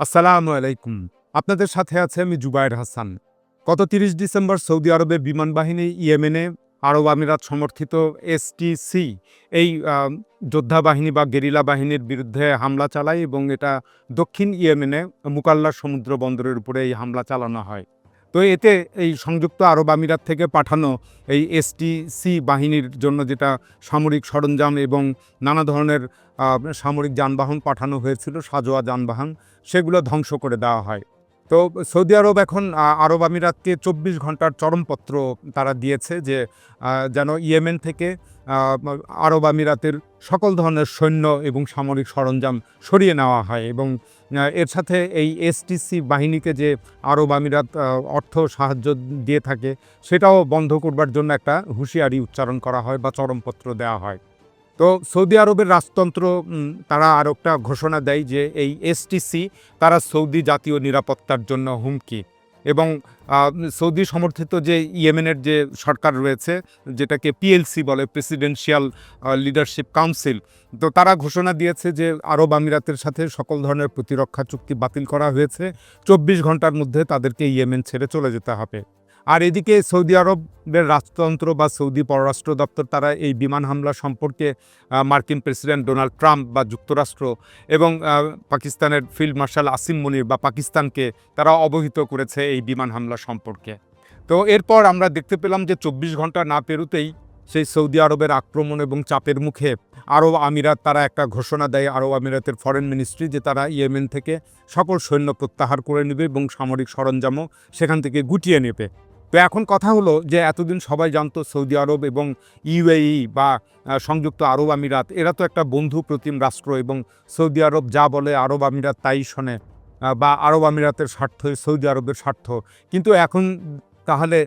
আসসালামু আলাইকুম। আপনাদের সাথে আছে আমি জুবায়ের হাসান। গত তিরিশ ডিসেম্বর সৌদি আরবের বিমান বাহিনী ইয়েমেনে আরব আমিরাত সমর্থিত এসটিসি এই যোদ্ধা বাহিনী বা গেরিলা বাহিনীর বিরুদ্ধে হামলা চালায় এবং এটা দক্ষিণ ইয়েমেনে মুকাল্লা সমুদ্র বন্দরের উপরে এই হামলা চালানো হয়। তো এতে এই সংযুক্ত আরব আমিরাত থেকে পাঠানো এই এসটিসি বাহিনীর জন্য যেটা সামরিক সরঞ্জাম এবং নানা ধরনের সামরিক যানবাহন পাঠানো হয়েছিল, সাজোয়া যানবাহন, সেগুলো ধ্বংস করে দেওয়া হয়। তো সৌদি আরব এখন আরব আমিরাতকে চব্বিশ ঘণ্টার চরমপত্র তারা দিয়েছে যে যেন ইয়েমেন থেকে আরব আমিরাতের সকল ধরনের সৈন্য এবং সামরিক সরঞ্জাম সরিয়ে নেওয়া হয় এবং এর সাথে এই এসটিসি বাহিনীকে যে আরব আমিরাত অর্থ সাহায্য দিয়ে থাকে, সেটাও বন্ধ করবার জন্য একটা হুঁশিয়ারি উচ্চারণ করা হয় বা চরমপত্র দেওয়া হয়। তো সৌদি আরবের রাজতন্ত্র তারা আর একটা ঘোষণা দেয় যে এই এসটিসি তারা সৌদি জাতীয় নিরাপত্তার জন্য হুমকি এবং সৌদি সমর্থিত যে ইয়েমেনের যে সরকার রয়েছে, যেটাকে পিএলসি বলে প্রেসিডেন্সিয়াল লিডারশিপ কাউন্সিল তো তারা ঘোষণা দিয়েছে যে আরব আমিরাতের সাথে সকল ধরনের প্রতিরক্ষা চুক্তি বাতিল করা হয়েছে। চব্বিশ ঘণ্টার মধ্যে তাদেরকে ইয়েমেন ছেড়ে চলে যেতে হবে। আর এদিকে সৌদি আরবের রাজতন্ত্র বা সৌদি পররাষ্ট্র দপ্তর, তারা এই বিমান হামলা সম্পর্কে মার্কিন প্রেসিডেন্ট ডোনাল্ড ট্রাম্প বা যুক্তরাষ্ট্র এবং পাকিস্তানের ফিল্ড মার্শাল আসিম মনির বা পাকিস্তানকে তারা অবহিত করেছে এই বিমান হামলা সম্পর্কে। তো এরপর আমরা দেখতে পেলাম যে চব্বিশ ঘণ্টা না পেরোতেই সেই সৌদি আরবের আক্রমণ এবং চাপের মুখে আরব আমিরাত, তারা একটা ঘোষণা দেয় আরব আমিরাতের ফরেন মিনিস্ট্রি যে তারা ইয়েমেন থেকে সকল সৈন্য প্রত্যাহার করে নেবে এবং সামরিক সরঞ্জামও সেখান থেকে গুটিয়ে নেবে। তো এখন কথা হলো যে এতদিন সবাই জানতো সৌদি আরব এবং ইউএই বা সংযুক্ত আরব আমিরাত, এরা তো একটা বন্ধু প্রতিম রাষ্ট্র এবং সৌদি আরব যা বলে আরব আমিরাত তাই শোনে বা আরব আমিরাতের স্বার্থ, সৌদি আরবের স্বার্থ। কিন্তু এখন তাহলে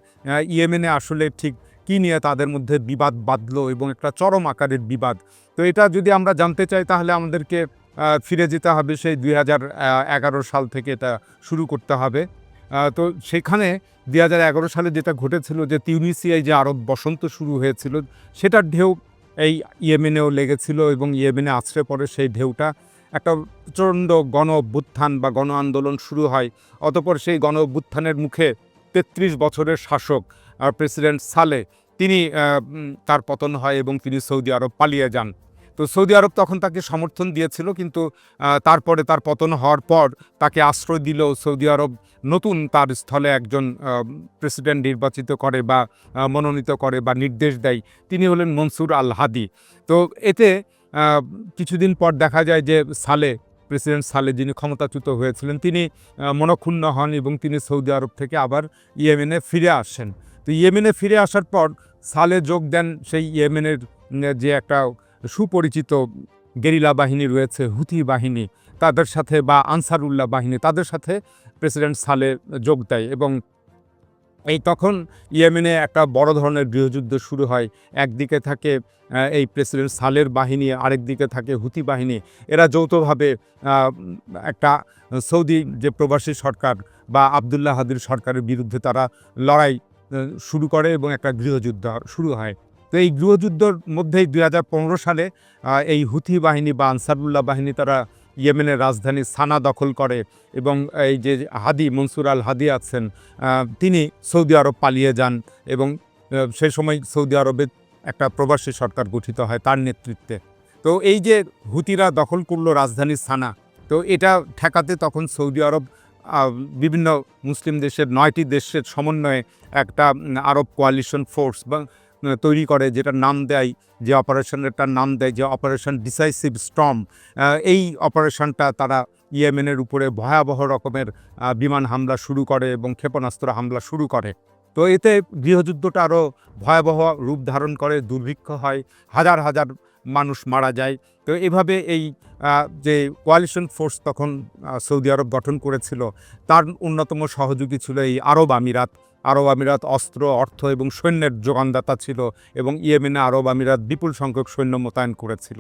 ইয়েমেনে আসলে ঠিক কী নিয়ে তাদের মধ্যে বিবাদ বাঁধল এবং একটা চরম আকারের বিবাদ? তো এটা যদি আমরা জানতে চাই তাহলে আমাদেরকে ফিরে যেতে হবে সেই দুই হাজার এগারো সাল থেকে এটা শুরু করতে হবে। তো সেখানে দু হাজার এগারো সালে যেটা ঘটেছিল যে তিউনিসিয়ায় যে আরব বসন্ত শুরু হয়েছিল, সেটার ঢেউ এই ইয়েমেনেও লেগেছিল এবং ইয়েমেনে আছড়ে পড়ে সেই ঢেউটা। একটা প্রচণ্ড গণ অভ্যুত্থান বা গণ আন্দোলন শুরু হয়, অতপর সেই গণ অভ্যুত্থানের মুখে তেত্রিশ বছরের শাসক প্রেসিডেন্ট সালে তিনি তার পতন হয় এবং তিনি সৌদি আরব পালিয়ে যান। তো সৌদি আরব তখন তাকে সমর্থন দিয়েছিল, কিন্তু তারপরে তার পতন হওয়ার পর তাকে আশ্রয় দিল সৌদি আরব নতুন তার স্থলে একজন প্রেসিডেন্ট নির্বাচিত করে বা মনোনীত করে বা নির্দেশ দেয়। তিনি হলেন মনসুর আল হাদি। তো এতে কিছুদিন পর দেখা যায় যে সালে, প্রেসিডেন্ট সালে যিনি ক্ষমতাচ্যুত হয়েছিলেন, তিনি মনক্ষুণ্ণ হন এবং তিনি সৌদি আরব থেকে আবার ইয়েমেনে ফিরে আসেন। তো ইয়েমেনে ফিরে আসার পর সালে যোগ দেন সেই ইয়েমেনের, যে একটা সুপরিচিত গেরিলা বাহিনী রয়েছে, হুথি বাহিনী, তাদের সাথে বা আনসারুল্লাহ বাহিনী, তাদের সাথে প্রেসিডেন্ট সালে যোগ দেয় এবং এই তখন ইয়েমেনে একটা বড় ধরনের গৃহযুদ্ধ শুরু হয়। একদিকে থাকে এই প্রেসিডেন্ট সালের বাহিনী, আরেক দিকে থাকে হুতি বাহিনী। এরা যৌথভাবে একটা সৌদি যে প্রবাসী সরকার বা আবদুল্লাহ হাদির সরকারের বিরুদ্ধে তারা লড়াই শুরু করে এবং একটা গৃহযুদ্ধ শুরু হয়। তো এই গৃহযুদ্ধর মধ্যেই দু হাজার পনেরো সালে এই হুথি বাহিনী বা আনসারুল্লাহ বাহিনী তারা ইয়েমেনের রাজধানী সানা দখল করে এবং এই যে হাদি, মনসুর আল হাদি আছেন তিনি সৌদি আরব পালিয়ে যান এবং সেই সময় সৌদি আরবে একটা প্রবাসী সরকার গঠিত হয় তার নেতৃত্বে। তো এই যে হুতিরা দখল করল রাজধানী সানা, তো এটা ঠেকাতে তখন সৌদি আরব বিভিন্ন মুসলিম দেশের নয়টি দেশের সমন্বয়ে একটা আরব কোয়ালিশন ফোর্স বা তৈরি করে, যেটার নাম দেয়, যে অপারেশনটার নাম দেয়, যে অপারেশন ডিসাইসিভ স্টর্ম এই অপারেশনটা তারা ইয়েমেনের উপরে ভয়াবহ রকমের বিমান হামলা শুরু করে এবং ক্ষেপণাস্ত্র হামলা শুরু করে। তো এতে গৃহযুদ্ধটা আরও ভয়াবহ রূপ ধারণ করে, দুর্ভিক্ষ হয়, হাজার হাজার মানুষ মারা যায়। তো এভাবে এই যে কোয়ালিশন ফোর্স তখন সৌদি আরব গঠন করেছিল, তার অন্যতম সহযোগী ছিল এই আরব আমিরাত। আরব আমিরাত অস্ত্র, অর্থ এবং সৈন্যের যোগানদাতা ছিল এবং ইয়েমেনে আরব আমিরাত বিপুল সংখ্যক সৈন্য মোতায়েন করেছিল।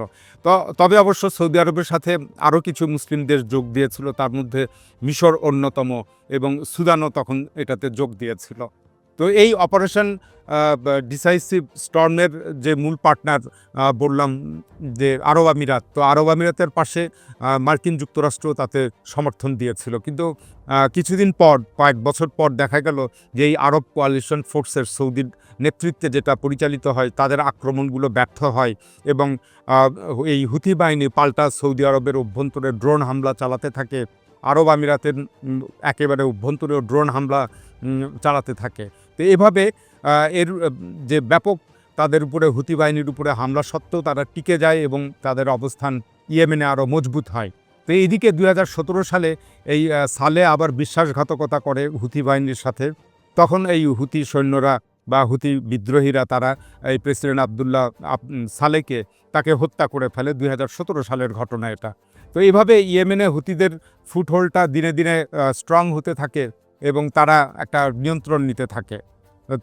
তবে অবশ্য সৌদি আরবের সাথে আরও কিছু মুসলিম দেশ যোগ দিয়েছিল, তার মধ্যে মিশর অন্যতম এবং সুদানও তখন এটাতে যোগ দিয়েছিল। তো এই অপারেশন ডিসাইসিভ স্টর্মের যে মূল পার্টনার বললাম যে আরব আমিরাত, তো আরব আমিরাতের পাশে মার্কিন যুক্তরাষ্ট্র তাতে সমর্থন দিয়েছিল। কিন্তু কিছুদিন পর, কয়েক বছর পর দেখা গেল যে এই আরব কোয়ালিশন ফোর্সের সৌদির নেতৃত্বে যেটা পরিচালিত হয়, তাদের আক্রমণগুলো ব্যর্থ হয় এবং এই হুথি বাহিনী পাল্টা সৌদি আরবের অভ্যন্তরে ড্রোন হামলা চালাতে থাকে। আরব আমিরাতের একেবারে অভ্যন্তরে ড্রোন হামলা চালাতে থাকে। তো এভাবে এর যে ব্যাপক তাদের উপরে হুতি বাহিনীর উপরে হামলা সত্ত্বেও তারা টিকে যায় এবং তাদের অবস্থান ইয়েমেনে আরও মজবুত হয়। তো এইদিকে দুই হাজার সতেরো সালে এই সালে আবার বিশ্বাসঘাতকতা করে হুতি বাহিনীর সাথে। তখন এই হুতি সৈন্যরা বা হুতি বিদ্রোহীরা তারা এই প্রেসিডেন্ট আবদুল্লাহ আব- সালেকে তাকে হত্যা করে ফেলে। দুই হাজার সতেরো সালের ঘটনা এটা। তো এইভাবে ইয়েমেনে হুতিদের ফুটহোলটা দিনে দিনে স্ট্রং হতে থাকে এবং তারা একটা নিয়ন্ত্রণ নিতে থাকে।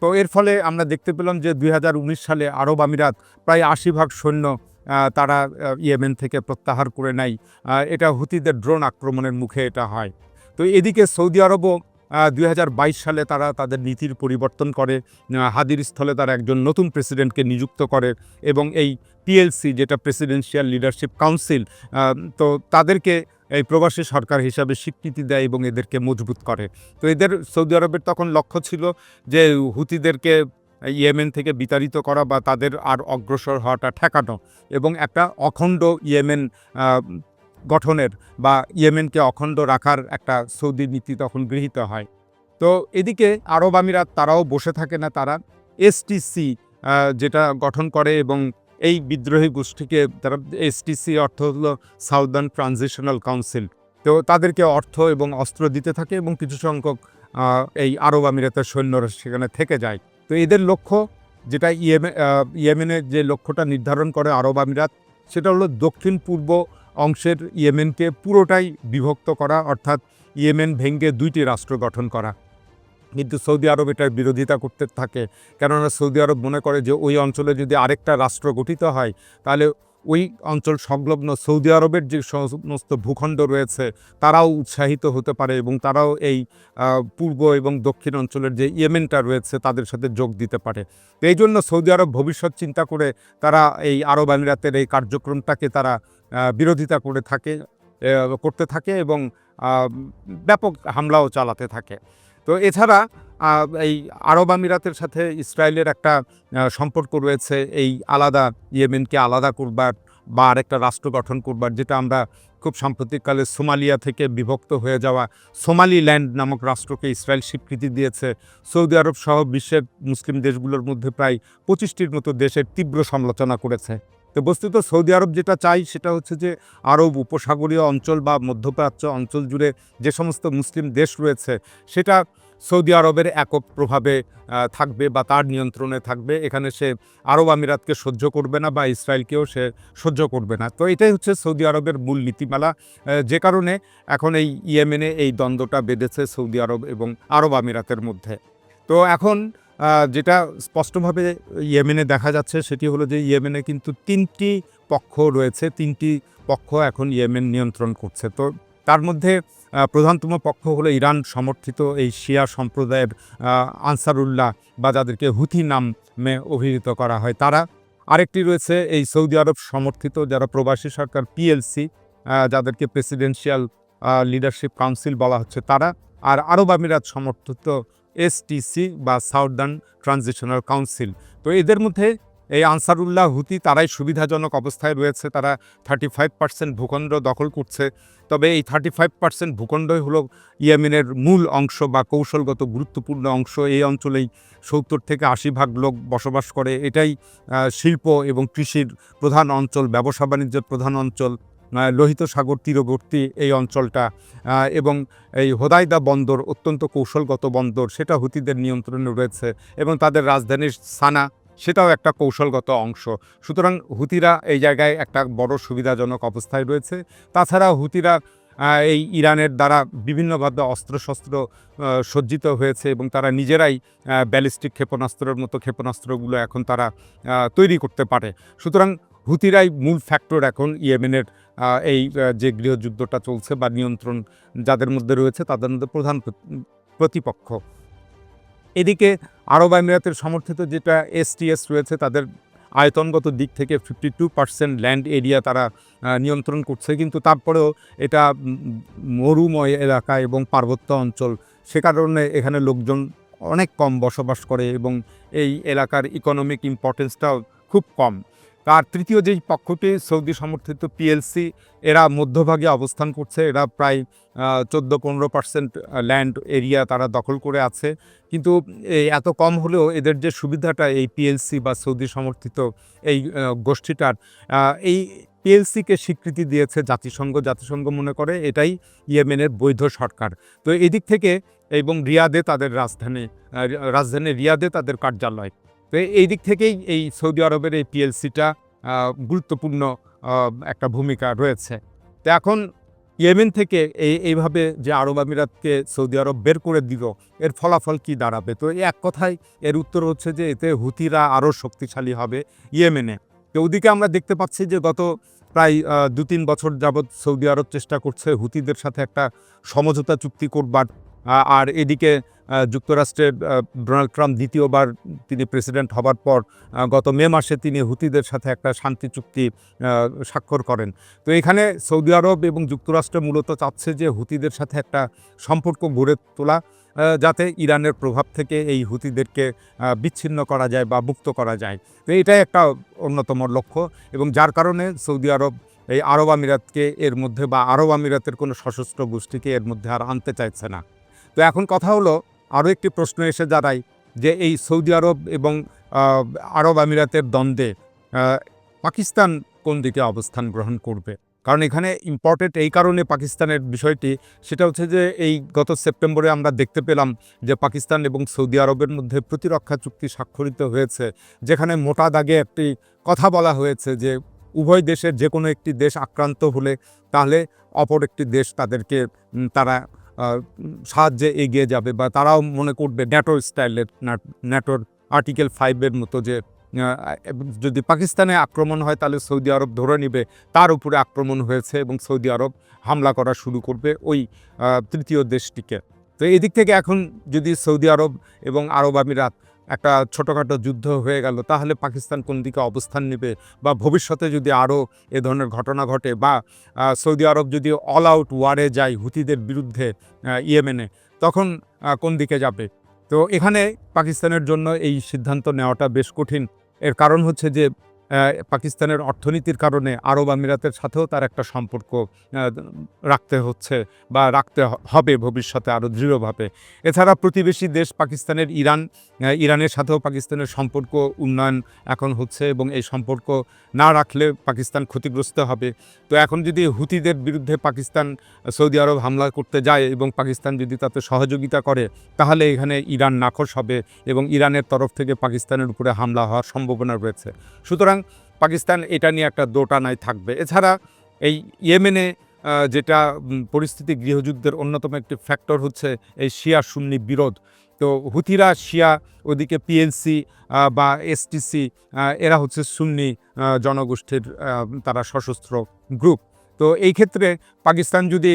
তো এর ফলে আমরা দেখতে পেলাম যে দু হাজার উনিশ সালে আরব আমিরাত প্রায় আশি ভাগ সৈন্য তারা ইয়েমেন থেকে প্রত্যাহার করে নেয়। এটা হুতিদের ড্রোন আক্রমণের মুখে এটা হয়। তো এদিকে সৌদি আরবও দুই হাজার বাইশ সালে তারা তাদের নীতির পরিবর্তন করে হাদির স্থলে তারা একজন নতুন প্রেসিডেন্টকে নিযুক্ত করে এবং এই পিএলসি যেটা প্রেসিডেন্সিয়াল লিডারশিপ কাউন্সিল তো তাদেরকে এই প্রবাসী সরকার হিসাবে স্বীকৃতি দেয় এবং এদেরকে মজবুত করে। তো এদের সৌদি আরবের তখন লক্ষ্য ছিল যে হুতিদেরকে ইয়েমেন থেকে বিতাড়িত করা বা তাদের আর অগ্রসর হওয়াটা ঠেকানো এবং একটা অখণ্ড ইয়েমেন গঠনের বা ইয়েমেনকে অখণ্ড রাখার একটা সৌদি নীতি তখন গৃহীত হয়। তো এদিকে আরব আমিরাত তারাও বসে থাকে না তারা। এসটিসি যেটা গঠন করে এবং এই বিদ্রোহী গোষ্ঠীকে তারা এসটিসি অর্থ হলো সাউদার্ন ট্রানজিশনাল কাউন্সিল তো তাদেরকে অর্থ এবং অস্ত্র দিতে থাকে এবং কিছু সংখ্যক এই আরব আমিরাতের সৈন্যরা সেখানে থেকে যায়। তো এদের লক্ষ্য যেটা ইয়েমে ইয়েমেনের যে লক্ষ্যটা নির্ধারণ করে আরব আমিরাত, সেটা হলো দক্ষিণ পূর্ব অংশের ইয়েমেনকে পুরোটাই বিভক্ত করা, অর্থাৎ ইয়েমেন ভেঙ্গে দুইটি রাষ্ট্র গঠন করা। কিন্তু সৌদি আরব এটার বিরোধিতা করতে থাকে। কেননা সৌদি আরব মনে করে যে ওই অঞ্চলে যদি আরেকটা রাষ্ট্র গঠিত হয়, তাহলে ওই অঞ্চল সংলগ্ন সৌদি আরবের যে সমস্ত ভূখণ্ড রয়েছে, তারাও উৎসাহিত হতে পারে এবং তারাও এই পূর্ব এবং দক্ষিণ অঞ্চলের যে ইয়েমেনটা রয়েছে তাদের সাথে যোগ দিতে পারে। এই জন্য সৌদি আরব ভবিষ্যৎ চিন্তা করে তারা এই আরব আমিরাতের এই কার্যক্রমটাকে তারা বিরোধিতা করে থাকে করতে থাকে এবং ব্যাপক হামলাও চালাতে থাকে। তো এছাড়া এই আরব আমিরাতের সাথে ইসরায়েলের একটা সম্পর্ক রয়েছে। এই আলাদা ইয়েমেনকে আলাদা করবার বা আরেকটা রাষ্ট্র গঠন করবার, যেটা আমরা খুব সাম্প্রতিককালে সোমালিয়া থেকে বিভক্ত হয়ে যাওয়া সোমালিল্যান্ড নামক রাষ্ট্রকে ইসরায়েল স্বীকৃতি দিয়েছে। সৌদি আরব সহ বিশ্বের মুসলিম দেশগুলোর মধ্যে প্রায় পঁচিশটির মতো দেশের তীব্র সমালোচনা করেছে। তো বস্তুত সৌদি আরব যেটা চাই সেটা হচ্ছে যে আরব উপসাগরীয় অঞ্চল বা মধ্যপ্রাচ্য অঞ্চল জুড়ে যে সমস্ত মুসলিম দেশ রয়েছে, সেটা সৌদি আরবের একক প্রভাবে থাকবে বা তার নিয়ন্ত্রণে থাকবে। এখানে সে আরব আমিরাতকে সহ্য করবে না বা ইসরায়েলকেও সে সহ্য করবে না। তো এটাই হচ্ছে সৌদি আরবের মূল নীতিমালা যে কারণে এখন এই ইয়েমেনে এই দ্বন্দ্বটা বেঁধেছে সৌদি আরব এবং আরব আমিরাতের মধ্যে। তো এখন যেটা স্পষ্টভাবে ইয়েমেনে দেখা যাচ্ছে, সেটি হলো যে ইয়েমেনে কিন্তু তিনটি পক্ষ রয়েছে, তিনটি পক্ষ এখন ইয়েমেন নিয়ন্ত্রণ করছে। তো তার মধ্যে প্রধানতম পক্ষ হলো ইরান, সমর্থিত এই শিয়া সম্প্রদায়ের আনসারুল্লাহ বা যাদেরকে হুথি নামে অভিহিত করা হয়। তারা আরেকটি রয়েছে, এই সৌদি আরব সমর্থিত যারা প্রবাসী সরকার পিএলসি যাদেরকে প্রেসিডেন্সিয়াল লিডারশিপ কাউন্সিল বলা হচ্ছে, তারা আর আরব আমিরাত সমর্থিত এসটিসি বা সাউদার্ন ট্রানজিশনাল কাউন্সিল। তো এদের মধ্যে এই আনসারুল্লাহ হুতি তারাই সুবিধাজনক অবস্থায় রয়েছে। তারা থার্টি ফাইভ পার্সেন্ট ভূখণ্ড দখল করছে। তবে এই থার্টি ফাইভ পার্সেন্ট ভূখণ্ডই হলো ইয়েমেনের মূল অংশ বা কৌশলগত গুরুত্বপূর্ণ অংশ। এই অঞ্চলেই সত্তর থেকে আশি ভাগ লোক বসবাস করে। এটাই শিল্প এবং কৃষির প্রধান অঞ্চল ব্যবসা বাণিজ্যের প্রধান অঞ্চল। লোহিত সাগর তীরবর্তী এই অঞ্চলটা এবং এই হোদাইদা বন্দর অত্যন্ত কৌশলগত বন্দর, সেটা হুতিদের নিয়ন্ত্রণে রয়েছে, এবং তাদের রাজধানীর সানা, সেটাও একটা কৌশলগত অংশ। সুতরাং হুতিরা এই জায়গায় একটা বড় সুবিধাজনক অবস্থায় রয়েছে। তাছাড়া হুতিরা এই ইরানের দ্বারা বিভিন্নভাবে অস্ত্রশস্ত্র সজ্জিত হয়েছে, এবং তারা নিজেরাই ব্যালিস্টিক ক্ষেপণাস্ত্রের মতো ক্ষেপণাস্ত্রগুলো এখন তারা তৈরি করতে পারে। সুতরাং হুতিরাই মূল ফ্যাক্টর এখন ইয়েমেনের এই যে গৃহযুদ্ধটা চলছে বা নিয়ন্ত্রণ যাদের মধ্যে রয়েছে তাদের মধ্যে প্রধান প্রতিপক্ষ। এদিকে আরব আমিরাতের সমর্থিত যেটা এসটিএস রয়েছে তাদের আয়তনগত দিক থেকে fifty two percent land area তারা নিয়ন্ত্রণ করছে। কিন্তু তারপরেও এটা মরুময় এলাকা এবং পার্বত্য অঞ্চল, সে কারণে এখানে লোকজন অনেক কম বসবাস করে এবং এই এলাকার ইকোনমিক ইম্পর্টেন্সটাও খুব কম। তার তৃতীয় যেই পক্ষটি, সৌদি সমর্থিত পিএলসি এরা মধ্যভাগে অবস্থান করছে। এরা প্রায় চোদ্দ পনেরো পার্সেন্ট ল্যান্ড এরিয়া তারা দখল করে আছে। কিন্তু এত কম হলেও এদের যে সুবিধাটা এই পিএলসি বা সৌদি সমর্থিত এই গোষ্ঠীটার এই পিএলসিকে স্বীকৃতি দিয়েছে জাতিসংঘ। জাতিসংঘ মনে করে এটাই ইয়েমেনের বৈধ সরকার। তো এদিক থেকে এবং রিয়াদে তাদের রাজধানী রাজধানী রিয়াদে তাদের কার্যালয়। তো এই দিক থেকেই এই সৌদি আরবের এই পিএলসিটা গুরুত্বপূর্ণ একটা ভূমিকা রয়েছে। তো এখন ইয়েমেন থেকে এই, এইভাবে যে আরব আমিরাতকে সৌদি আরব বের করে দিল, এর ফলাফল কি দাঁড়াবে? তো এক কথায় এর উত্তর হচ্ছে যে এতে হুতিরা আরও শক্তিশালী হবে ইয়েমেনে। তো ওদিকে আমরা দেখতে পাচ্ছি যে গত প্রায় দু তিন বছর যাবৎ সৌদি আরব চেষ্টা করছে হুতিদের সাথে একটা সমঝোতা চুক্তি করবার। আর এদিকে আহ, যুক্তরাষ্ট্রের ডোনাল্ড ট্রাম্প দ্বিতীয়বার তিনি প্রেসিডেন্ট হবার পর গত মে মাসে তিনি হুতিদের সাথে একটা শান্তি চুক্তি স্বাক্ষর করেন। তো এখানে সৌদি আরব এবং যুক্তরাষ্ট্র মূলত চাচ্ছে যে হুতিদের সাথে একটা সম্পর্ক গড়ে তোলা যাতে ইরানের প্রভাব থেকে এই হুতিদেরকে বিচ্ছিন্ন করা যায় বা মুক্ত করা যায়। তো এটাই একটা অন্যতম লক্ষ্য এবং যার কারণে সৌদি আরব এই আরব আমিরাতকে এর মধ্যে বা আরব আমিরাতের কোনো সশস্ত্র গোষ্ঠীকে এর মধ্যে আর আনতে চাইছে না। তো এখন কথা হলো, আরও একটি প্রশ্ন এসে দাঁড়ায় যে এই সৌদি আরব এবং আরব আমিরাতের দ্বন্দ্বে পাকিস্তান কোন দিকে অবস্থান গ্রহণ করবে? কারণ এখানে ইম্পর্টেন্ট এই কারণে পাকিস্তানের বিষয়টি, সেটা হচ্ছে যে এই গত সেপ্টেম্বরে আমরা দেখতে পেলাম যে পাকিস্তান এবং সৌদি আরবের মধ্যে প্রতিরক্ষা চুক্তি স্বাক্ষরিত হয়েছে, যেখানে মোটা দাগে একটি কথা বলা হয়েছে যে উভয় দেশের যে কোনো একটি দেশ আক্রান্ত হলে তাহলে অপর একটি দেশ তাদেরকে তারা সাহায্যে এগিয়ে যাবে বা তারাও মনে করবে ন্যাটো স্টাইলের ন্যাটোর আর্টিকেল ফাইভের মতো যে যদি পাকিস্তানে আক্রমণ হয় তাহলে সৌদি আরব ধরে নিবে। তার উপরে আক্রমণ হয়েছে এবং সৌদি আরব হামলা করা শুরু করবে ওই তৃতীয় দেশটিকে। তো এদিক থেকে এখন যদি সৌদি আরব এবং আরব আমিরাত একটা ছোটোখাটো যুদ্ধ হয়ে গেল, তাহলে পাকিস্তান কোন দিকে অবস্থান নেবে? বা ভবিষ্যতে যদি আরও এ ধরনের ঘটনা ঘটে, বা সৌদি আরব যদি অল আউট ওয়ারে যায় হুতিদের বিরুদ্ধে ইয়েমেনে, তখন কোন দিকে যাবে? তো এখানে পাকিস্তানের জন্য এই সিদ্ধান্ত নেওয়াটা বেশ কঠিন। এর কারণ হচ্ছে যে পাকিস্তানের অর্থনীতির কারণে আরব আমিরাতের সাথেও তার একটা সম্পর্ক রাখতে হচ্ছে বা রাখতে হবে ভবিষ্যতে আরও দৃঢ়ভাবে। এছাড়া প্রতিবেশী দেশ পাকিস্তানের ইরান ইরানের সাথেও পাকিস্তানের সম্পর্ক উন্নয়ন এখন হচ্ছে এবং এই সম্পর্ক না রাখলে পাকিস্তান ক্ষতিগ্রস্ত হবে। তো এখন যদি হুতিদের বিরুদ্ধে পাকিস্তান, সৌদি আরব হামলা করতে যায় এবং পাকিস্তান যদি তাতে সহযোগিতা করে, তাহলে এখানে ইরান নাখোশ হবে এবং ইরানের তরফ থেকে পাকিস্তানের উপরে হামলা হওয়ার সম্ভাবনা রয়েছে। সুতরাং পাকিস্তান এটা নিয়ে একটা দোটানায় থাকবে। এছাড়া এই ইয়েমেনে যেটা পরিস্থিতি গৃহযুদ্ধের অন্যতম একটি ফ্যাক্টর হচ্ছে এই শিয়া সুন্নি বিরোধ। তো হুথিরা শিয়া, ওদিকে পিএলসি বা এসটিসি এরা হচ্ছে সুন্নি জনগোষ্ঠীর তারা সশস্ত্র গ্রুপ তো এই ক্ষেত্রে পাকিস্তান যদি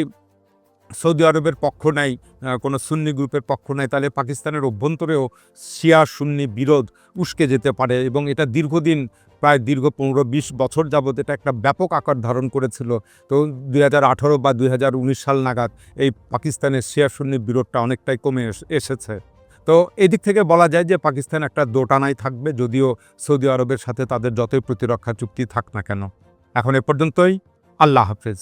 সৌদি আরবের পক্ষ আহ, কোনো সুন্নি গ্রুপের পক্ষ নেয় তাহলে পাকিস্তানের অভ্যন্তরেও শিয়া সুন্নি বিরোধ উস্কে যেতে পারে এবং এটা দীর্ঘদিন প্রায় দীর্ঘ পনেরো বিশ বছর যাবৎ এটা একটা ব্যাপক আকার ধারণ করেছিল। তো দুই হাজার আঠারো বা দুই হাজার উনিশ সাল নাগাদ এই পাকিস্তানের শিয়া সুন্নি বিরোধটা অনেকটাই কমে এসেছে। তো এদিক থেকে বলা যায় যে পাকিস্তান একটা দোটানায় থাকবে যদিও সৌদি আরবের সাথে তাদের যতই প্রতিরক্ষা চুক্তি থাক না কেন। এখন এ পর্যন্তই আল্লাহ হাফেজ।